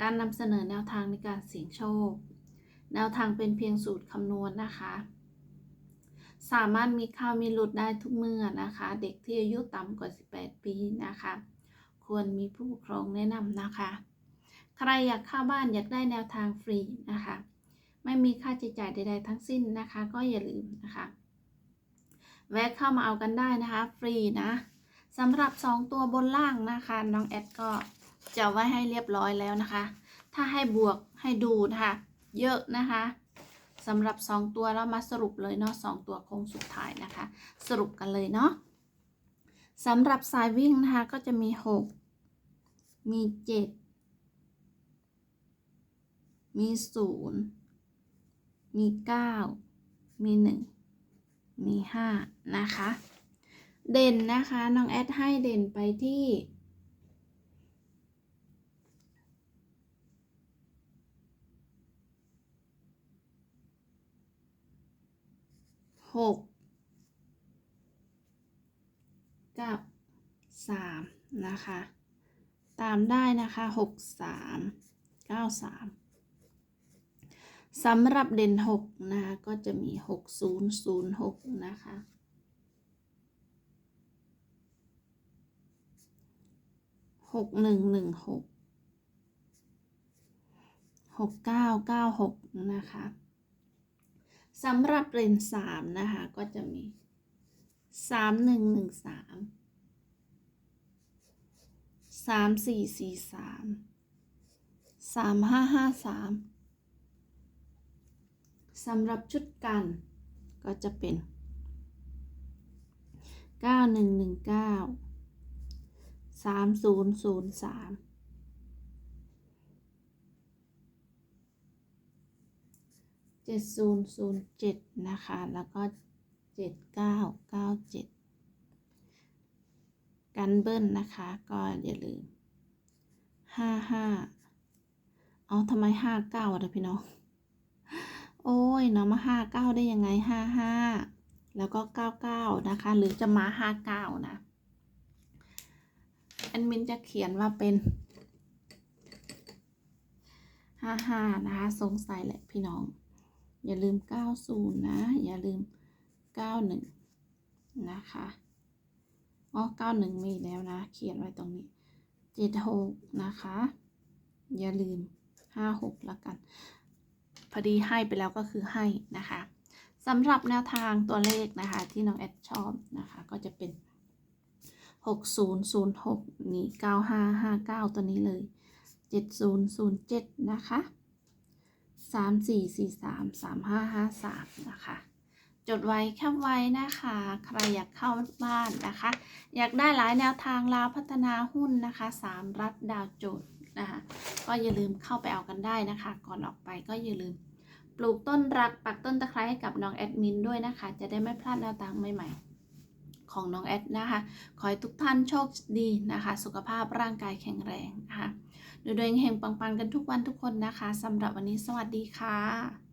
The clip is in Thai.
การนำเสนอแนวทางในการเสี่ยงโชค แนวทางเป็นเพียงสูตรคำนวณนะคะ สามารถมีข้าวมีหลุดได้ทุกเมื่อนะคะ เด็กที่อายุต่ำกว่า 18 ปีนะคะ ควรมีผู้ปกครองแนะนำนะคะ ใครอยากเข้าบ้านอยากได้แนวทางฟรีนะคะ ไม่มีค่าใช้จ่ายใด ๆ ทั้งสิ้นนะคะ ก็อย่าลืมนะคะแวะเข้ามาเอากันได้นะคะ ฟรีนะสำหรับ 2 ตัวบนล่างนะคะ น้องแอดก็ จะไว้ให้เรียบร้อยแล้วนะคะ ถ้าให้บวกให้ดูนะคะเยอะนะคะสำหรับ 2 ตัวแล้วมาสรุปเลยเนาะสตัวโค้งสุดท้ายนะคะ สรุปกันเลยเนาะสำหรับสายวิ่งนะคะก็จะมี 6 มี 7 มี 0 มี 9 มี 1 มี 5 นะคะ เด่นนะคะ น้องแอดให้เด่นไปที่ หกกับสามนะคะ ตามได้นะคะหกสามเก้าสามสำหรับเด่นหกนะคะก็จะมีหกศูนย์ศูนย์หกนะคะหกหนึ่งหนึ่งหกหกเก้าเก้าหกนะคะ สำหรับเรนสามนะคะ ก็จะมีสามหนึ่งหนึ่งสามสามสี่สี่สามสามห้าห้าสามสำหรับชุดกันก็จะเป็นเก้าหนึ่งหนึ่งเก้าสามศูนย์ศูนย์สาม เจ็ดศูนย์ศูนย์เจ็ดนะคะ แล้วก็เจ็ดเก้าเก้าเจ็ดกันเบิ้ลนะคะ ก็อย่าลืมห้าห้าเอาทำไมห้าเก้าอะพี่น้อง โอ้ยเนาะมาห้าเก้าได้ยังไงห้าห้าแล้วก็เก้าเก้านะคะ หรือจะมาห้าเก้านะแอดมินจะเขียนว่าเป็นห้าห้านะคะ สงสัยแหละพี่น้อง อย่าลืมเก้าศูนย์นะ อย่าลืมเก้าหนึ่งนะคะอ๋อเก้าหนึ่งมีแล้วนะ เขียนไว้ตรงนี้เจ็ดหกนะคะ อย่าลืมห้าหกละกัน พอดีให้ไปแล้วก็คือให้นะคะสำหรับแนวทางตัวเลขนะคะ ที่น้องแอดชอบนะคะ ก็จะเป็น 6006 นี่ 9559 ตัวนี้เลย 7007 นะคะ 3443 3553นะคะจดไว้แคบไว้นะคะ ใครอยากเข้าบ้านนะคะ อยากได้หลายแนวทางลาวพัฒนาหุ้นนะคะ3รัฐดาวโจทย์นะคะ ก็อย่าลืมเข้าไปเอากันได้นะคะ ก่อนออกไปก็อย่าลืม ปลูกต้นรักปักต้นตะไคร้ให้กับน้องแอดมินด้วยนะคะ จะได้ไม่พลาดแนวทางใหม่ๆ ของน้องแอดนะคะ ขอให้ทุกท่านโชคดีนะคะ สุขภาพร่างกายแข็งแรงนะคะดูดวงเฮงปังๆกันทุกวันทุกคนนะคะสำหรับวันนี้สวัสดีค่ะ